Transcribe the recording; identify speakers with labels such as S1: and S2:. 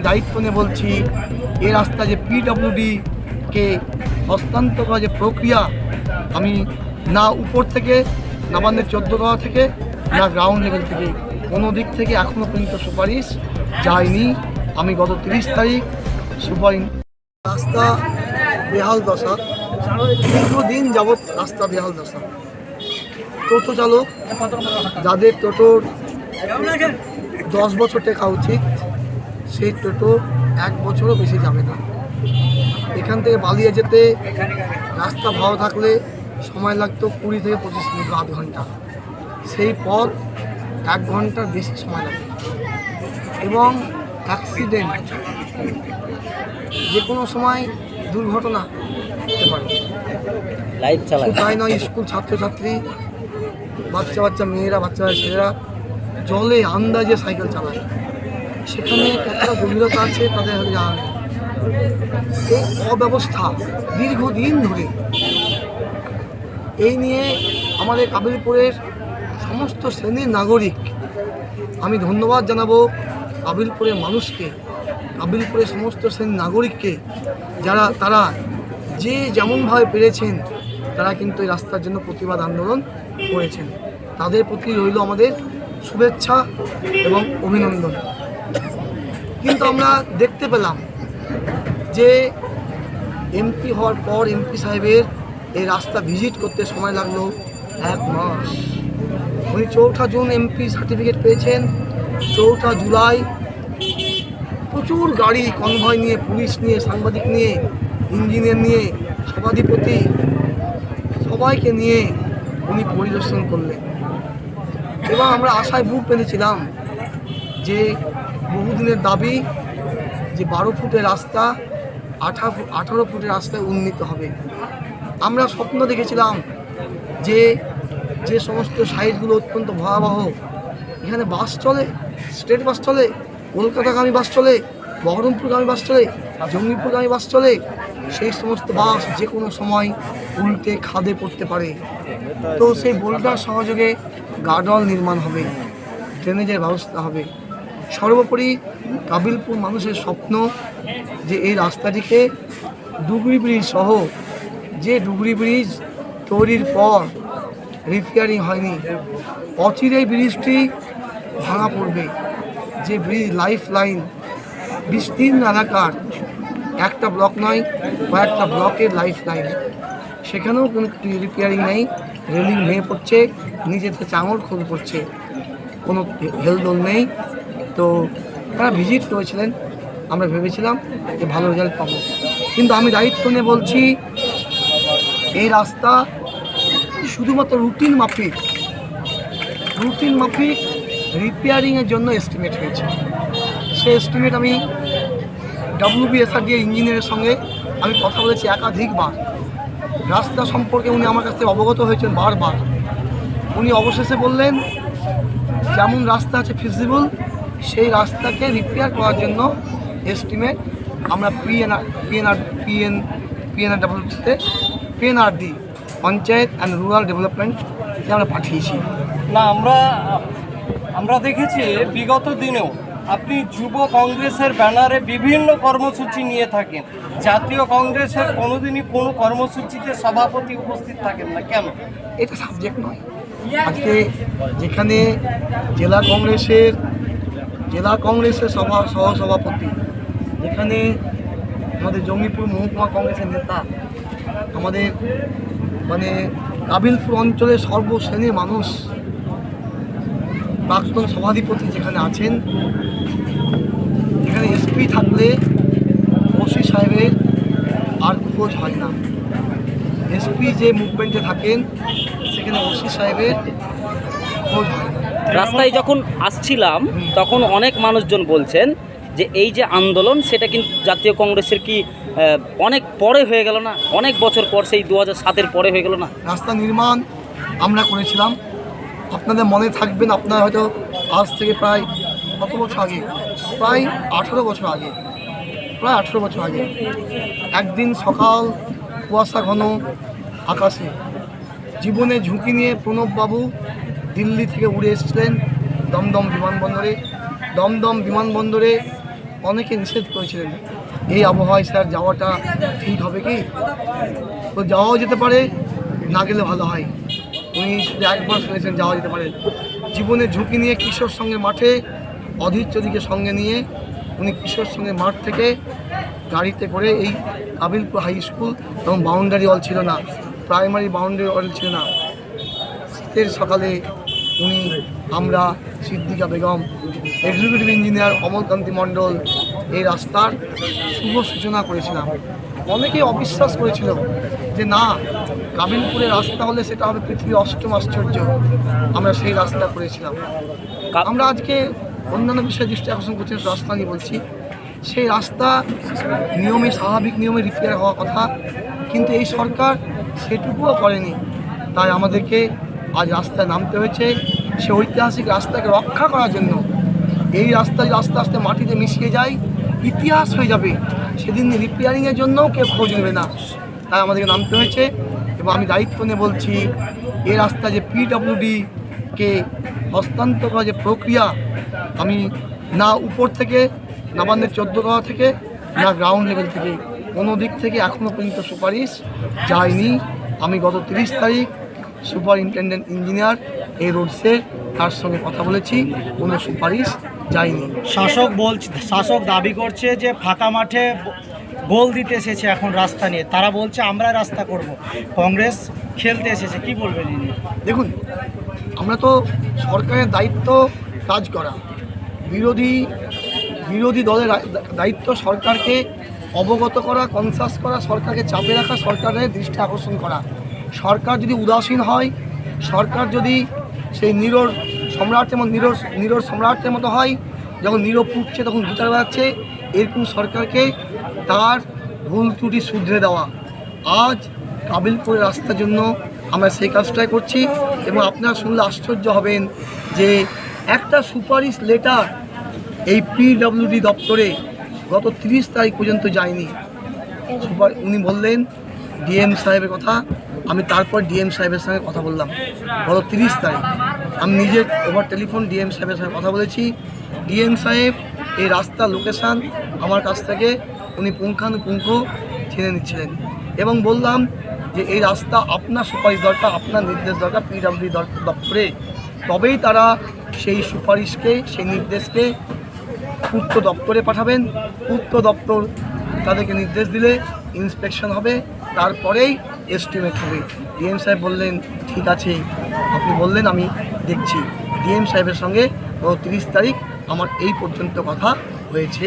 S1: আমি দায়িত্ব নিয়ে বলছি, এ রাস্তা যে পিডব্লিউডি কে হস্তান্তর করা যে প্রক্রিয়া, আমি না উপর থেকে নবান্নের চোদ্দ তলা থেকে, না গ্রাউন্ড লেভেল থেকে, কোনো দিক থেকে এখনও পর্যন্ত সুপারিশ যায়নি। আমি গত তিরিশ তারিখ সুপারিশ রাস্তা বেহাল দশা, দীর্ঘদিন যাবৎ রাস্তা বেহাল দশা। টোটো চালক, যাদের টোটোর দশ বছর টেকা উচিত সেই টোটো এক বছরও বেশি যাবে না। এখান থেকে বালিয়ে যেতে রাস্তা ভালো থাকলে সময় লাগতো কুড়ি থেকে পঁচিশ মিনিট আধ ঘণ্টা। সেই পথ এক ঘণ্টার বেশি সময় লাগে। এবং অ্যাক্সিডেন্ট যে কোনো সময় দুর্ঘটনা হতে পারে। তাই নয় স্কুল ছাত্রছাত্রী বাচ্চা বাচ্চা মেয়েরা বাচ্চা বাচ্চা ছেলেরা জলে আন্দাজে সাইকেল চালায়। সেখানে কতটা গভীরতা আছে তাদের হয়তো জানা নেই। এই অব্যবস্থা দীর্ঘদিন ধরে এই নিয়ে আমাদের কাবিলপুরের সমস্ত শ্রেণির নাগরিক, আমি ধন্যবাদ জানাব কাবিলপুরের মানুষকে, কাবিলপুরের সমস্ত শ্রেণির নাগরিককে, যারা, তারা যে যেমনভাবে পেরেছেন, তারা কিন্তু এই রাস্তার জন্য প্রতিবাদ আন্দোলন করেছেন। তাদের প্রতি রইল আমাদের শুভেচ্ছা এবং অভিনন্দন। কিন্তু আমরা দেখতে পেলাম যে এমপি হওয়ার পর এমপি সাহেবের এই রাস্তা ভিজিট করতে সময় লাগল এক মাস। উনি চৌঠা জুন এমপি সার্টিফিকেট পেয়েছেন। চৌঠা জুলাই প্রচুর গাড়ি কনভয় নিয়ে, পুলিশ নিয়ে, সাংবাদিক নিয়ে ইঞ্জিনিয়ার নিয়ে, সভাধিপতি সবাইকে নিয়ে উনি পরিদর্শন করলেন। এবং আমরা আশায় বুক পেতেছিলাম যে বহুদিনের দাবি যে বারো ফুটের রাস্তা আঠারো আঠারো ফুটের রাস্তায় উন্নীত হবে। আমরা স্বপ্ন দেখেছিলাম যে যে সমস্ত সাইডগুলো অত্যন্ত ভয়াবহ, এখানে বাস চলে, স্টেট বাস চলে, কলকাতাগামী বাস চলে, বহরমপুরগামী বাস চলে, জঙ্গিপুরগামী বাস চলে, সেই সমস্ত বাস যে কোনো সময় উল্টে খাদে পড়তে পারে। তো সেই বোল্ডার সহযোগে গার্ডওয়াল নির্মাণ হবে, ড্রেনেজের ব্যবস্থা হবে। সর্বোপরি কাবিলপুর মানুষের স্বপ্ন যে এই রাস্তাটিকে ডুগরি ব্রিজ সহ যে ডুগরি ব্রিজ তৈরির পর রিপেয়ারিং হয়নি অচিরেই ব্রিজটি ভাঙা পড়বে। যে ব্রিজ লাইফ লাইন বিস্তীর্ণ এলাকার একটা ব্লক নয়, কয়েকটা ব্লকের লাইফ লাইন সেখানেও কোনো রিপেয়ারিং নেই রেলিং ভেঙে পড়ছে নিচেতে চাঙর খোল পড়ছে কোনো হেলদোল নেই। তো তারা ভিজিট করেছিলেন। আমরা ভেবেছিলাম যে ভালো রেজাল্ট পাবো। কিন্তু আমি দায়িত্ব নিয়ে বলছি, এই রাস্তা শুধুমাত্র রুটিন মাফিক রুটিন মাফিক রিপেয়ারিংয়ের জন্য এস্টিমেট হয়েছে। সেই এস্টিমেট আমি ডাব্লিউবিএসআরডি ইঞ্জিনিয়ারের সঙ্গে আমি কথা বলেছি একাধিকবার। রাস্তা সম্পর্কে উনি আমার কাছ থেকে অবগত হয়েছেন বারবার। উনি অবশেষে বললেন, যেমন রাস্তা আছে ফিজিবল সেই রাস্তাকে রিপেয়ার করার জন্য এস্টিমেট আমরা পিএনআর পিএনআর পিএন পিএনআর ডব্লিউতে পিএনআরডি পঞ্চায়েত অ্যান্ড রুরাল ডেভেলপমেন্টকে আমরা পাঠিয়েছি।
S2: না আমরা আমরা দেখেছি বিগত দিনেও আপনি যুব কংগ্রেসের ব্যানারে বিভিন্ন কর্মসূচি নিয়ে থাকেন। জাতীয় কংগ্রেসের কোনোদিনই কোনো কর্মসূচিতে সভাপতি উপস্থিত থাকেন না। কেন?
S1: এটা সাবজেক্ট নয়। আজকে যেখানে জেলা কংগ্রেসের জেলা কংগ্রেসের সভা, সহসভাপতি, যেখানে আমাদের জঙ্গিপুর মহকুমা কংগ্রেসের নেতা, আমাদের মানে কাবিলপুর অঞ্চলের সর্বশ্রেণীর মানুষ, প্রাক্তন সভাধিপতি যেখানে আছেন এখানে এসপি থাকলে ওসি সাহেবের আর খোঁজ হয় না। এসপি যে মুভমেন্টে থাকেন, সেখানে ওসি সাহেবের খোঁজ হয়
S3: রাস্তায় যখন আসছিলাম, তখন অনেক মানুষজন বলছেন যে এই যে আন্দোলন, সেটা কিন্তু জাতীয় কংগ্রেসের কি অনেক পরে হয়ে গেল না? অনেক বছর পর সেই দু হাজার সাতের পরে হয়ে গেল না?
S1: রাস্তা নির্মাণ আমরা করেছিলাম। আপনাদের মনে থাকবেন, আপনারা হয়তো আজ থেকে প্রায় কত বছর আগে? প্রায় আঠেরো বছর আগে। প্রায় আঠেরো বছর আগে। একদিন সকাল কুয়াশা ঘন আকাশে। জীবনে ঝুঁকি নিয়ে প্রণববাবু দিল্লি থেকে উড়ে এসেছিলেন দমদম বিমানবন্দরে। দমদম বিমানবন্দরে অনেকে নিষেধ করেছিলেন, এই আবহাওয়ায় স্যার যাওয়াটা ঠিক হবে কি? তো যাওয়াও যেতে পারে, না গেলে ভালো হয়। উনি শুধু একবার শুনেছেন, যাওয়া যেতে পারে। জীবনের ঝুঁকি নিয়ে কিশোর সঙ্গে মাঠে, অধীর চৌধুরীকে সঙ্গে নিয়ে উনি কিশোর সঙ্গে মাঠ থেকে গাড়িতে করে এই কাবিলপুর হাই স্কুল এবং বাউন্ডারি অল ছিল না, প্রাইমারি বাউন্ডারি অল ছিল না। শীতের সকালে উনি আমরা সিদ্দিকা বেগম এক্সিকিউটিভ ইঞ্জিনিয়ার অমলকান্তি মণ্ডল এই রাস্তার শুভ সূচনা করেছিলাম। অনেকেই অবিশ্বাস করেছিল যে না কাবিলপুরের রাস্তা হলে সেটা হবে পৃথিবীর অষ্টম আশ্চর্য। আমরা সেই রাস্তা করেছিলাম। আমরা আজকে অন্যান্য বিষয়ে দৃষ্টি আকর্ষণ করছি রাস্তা নিয়ে বলছি। সেই রাস্তা নিয়মে স্বাভাবিক নিয়মে রিপেয়ার হওয়া কথা কিন্তু এই সরকার সেটুকুও করেনি। তাই আমাদেরকে আজ রাস্তায় নামতে হয়েছে। সে ঐতিহাসিক রাস্তাকে রক্ষা করার জন্য। এই রাস্তায় আস্তে আস্তে মাটিতে মিশিয়ে যায়, ইতিহাস হয়ে যাবে। সেদিন রিপেয়ারিংয়ের জন্যও কেউ খোঁজ নেবে না। তাই আমাদেরকে নামতে হয়েছে। এবং আমি দায়িত্ব নিয়ে বলছি, এই রাস্তা যে পিডব্লিউডি কে হস্তান্তর করার যে প্রক্রিয়া, আমি না উপর থেকে নবান্নের চোদ্দ তলা থেকে, না গ্রাউন্ড লেভেল থেকে কোনো দিক থেকে এখনও পর্যন্ত সুপারিশ যায়নি। আমি গত তিরিশ তারিখ সুপারিনটেন্ডেন্ট ইঞ্জিনিয়ার এই রোডসে তার সঙ্গে কথা বলেছি। কোনো সুপারিশ যায়নি।
S4: শাসক বলছে শাসক দাবি করছে যে ফাঁকা মাঠে গোল দিতে এসেছে এখন রাস্তা নিয়ে। তারা বলছে আমরা রাস্তা করব। কংগ্রেস খেলতে এসেছে। কি বলবেন
S1: দেখুন আমরা তো সরকারের দায়িত্ব কাজ করা। বিরোধী বিরোধী দলের দায়িত্ব সরকারকে অবগত করা কনসাস করা সরকারকে চাপে রাখা সরকারের দৃষ্টি আকর্ষণ করা। সরকার যদি উদাসীন হয়, সরকার যদি সেই নিরোর সম্রাটের মতো, নিরোর নিরোর সম্রাটের মতো হয়, যখন নীরব পুড়ছে তখন গিটার বাজাচ্ছে এরকম সরকারকে তার ভুল ত্রুটি শুধরে দেওয়া। আজ কাবিলপুরের রাস্তার জন্য আমরা সেই কাজটাই করছি এবং আপনারা শুনলে আশ্চর্য হবেন যে একটা সুপারিশ লেটার এই পিডব্লিউডি দপ্তরে গত তিরিশ তারিখ পর্যন্ত যায়নি। সুপার উনি বললেন ডিএম সাহেবের কথা আমি তারপর ডিএম সাহেবের সঙ্গে কথা বললাম। গত তিরিশ তারিখ। আমি নিজে ওভার টেলিফোন ডিএম সাহেবের সঙ্গে কথা বলেছি। ডিএম সাহেব এই রাস্তা লোকেশান আমার কাছ থেকে উনি পুঙ্খানুপুঙ্খ জেনে নিচ্ছিলেন। এবং বললাম যে এই রাস্তা আপনার সুপারিশ দরকার, আপনার নির্দেশ দরকার পিডব্লিউডি দপ্তরে। তবেই তারা সেই সুপারিশকে, সেই নির্দেশকে পূর্ত দপ্তরে পাঠাবেন। পূর্ত দপ্তর তাদেরকে নির্দেশ দিলে ইন্সপেকশন হবে। তারপরেই এস্টিমেট হবে। ডিএম সাহেব বললেন, ঠিক আছে, আপনি বললেন, আমি দেখছি। ডিএম সাহেবের সঙ্গে গত তিরিশ তারিখ আমার এই পর্যন্ত কথা হয়েছে।